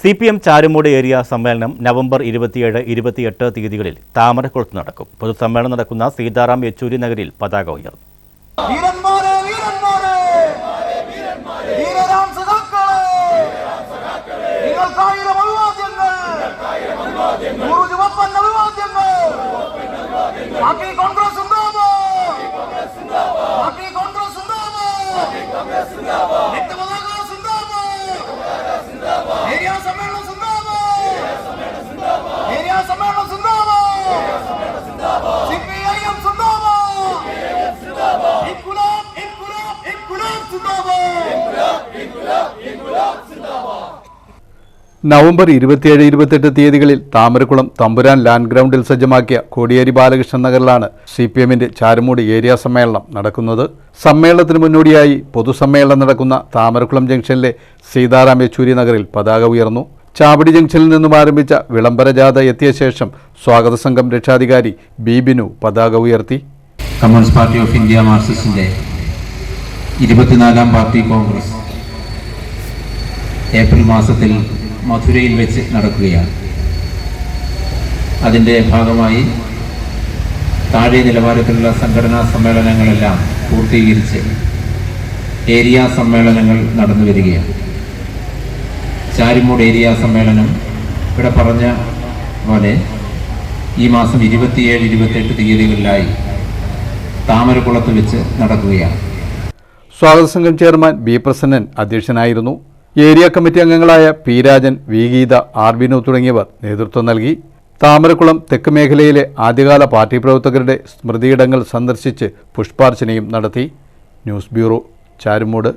C P M Charummoodu area സമ്മേളനം November ഇരുപത്തിയേഴ് ഇരുപത്തിയെട്ട് തീയതികളിൽ താമരക്കുളത്ത് നടക്കും. പൊതുസമ്മേളനം നടക്കുന്ന സീതാറാം യെച്ചൂരി നഗരിൽ പതാക ഉയർന്നു. വീരന്മാരെ നവംബർ ഇരുപത്തിയേഴ് ഇരുപത്തെട്ട് തീയതികളിൽ താമരക്കുളം തമ്പുരാൻ ലാൻഡ് ഗ്രൗണ്ടിൽ സജ്ജമാക്കിയ കോടിയേരി ബാലകൃഷ്ണൻ നഗറിലാണ് സി പി എമ്മിന്റെ ചാരുമൂട് ഏരിയ സമ്മേളനം നടക്കുന്നത്. സമ്മേളനത്തിന് മുന്നോടിയായി പൊതുസമ്മേളനം നടക്കുന്ന താമരക്കുളം ജംഗ്ഷനിലെ സീതാറാം യെച്ചൂരി നഗറിൽ പതാക ഉയർന്നു. ചാവടി ജംഗ്ഷനിൽ നിന്നും ആരംഭിച്ച വിളംബര ജാഥ എത്തിയ ശേഷം സ്വാഗത സംഘം രക്ഷാധികാരി ബീബിനു പതാക ഉയർത്തി. കമ്മ്യൂണിസ്റ്റ് പാർട്ടി ഓഫ് ഇന്ത്യ മാർക്സിസ്റ്റിന്റെ ഇരുപത്തിനാലാം പാർട്ടി കോൺഗ്രസ് ഏപ്രിൽ മാസത്തിൽ മധുരയിൽ വെച്ച് നടക്കുകയാണ്. അതിന്റെ ഭാഗമായി താഴെ നിലവാരത്തിലുള്ള സംഘടനാ സമ്മേളനങ്ങളെല്ലാം പൂർത്തീകരിച്ച് ഏരിയ സമ്മേളനങ്ങൾ നടന്നു വരികയാണ്. ചാരിമൂട് ഏരിയ സമ്മേളനം ഇവിടെ പറഞ്ഞ പോലെ ഈ മാസം ഇരുപത്തിയേഴ് ഇരുപത്തെട്ട് തീയതികളിലായി താമരക്കുളത്ത് വെച്ച് നടക്കുകയാണ്. സ്വാഗത സംഘം ചെയർമാൻ ബി പ്രസന്നൻ അധ്യക്ഷനായിരുന്നു. ഏരിയ കമ്മിറ്റി അംഗങ്ങളായ P Rajan V Geetha R Vinu തുടങ്ങിയവർ നേതൃത്വം നൽകി. താമരക്കുളം തെക്ക് മേഖലയിലെ ആദ്യകാല പാർട്ടി പ്രവർത്തകരുടെ സ്മൃതിയിടങ്ങൾ സന്ദർശിച്ച് പുഷ്പാർച്ചനയും നടത്തി. News bureau Charummoodu.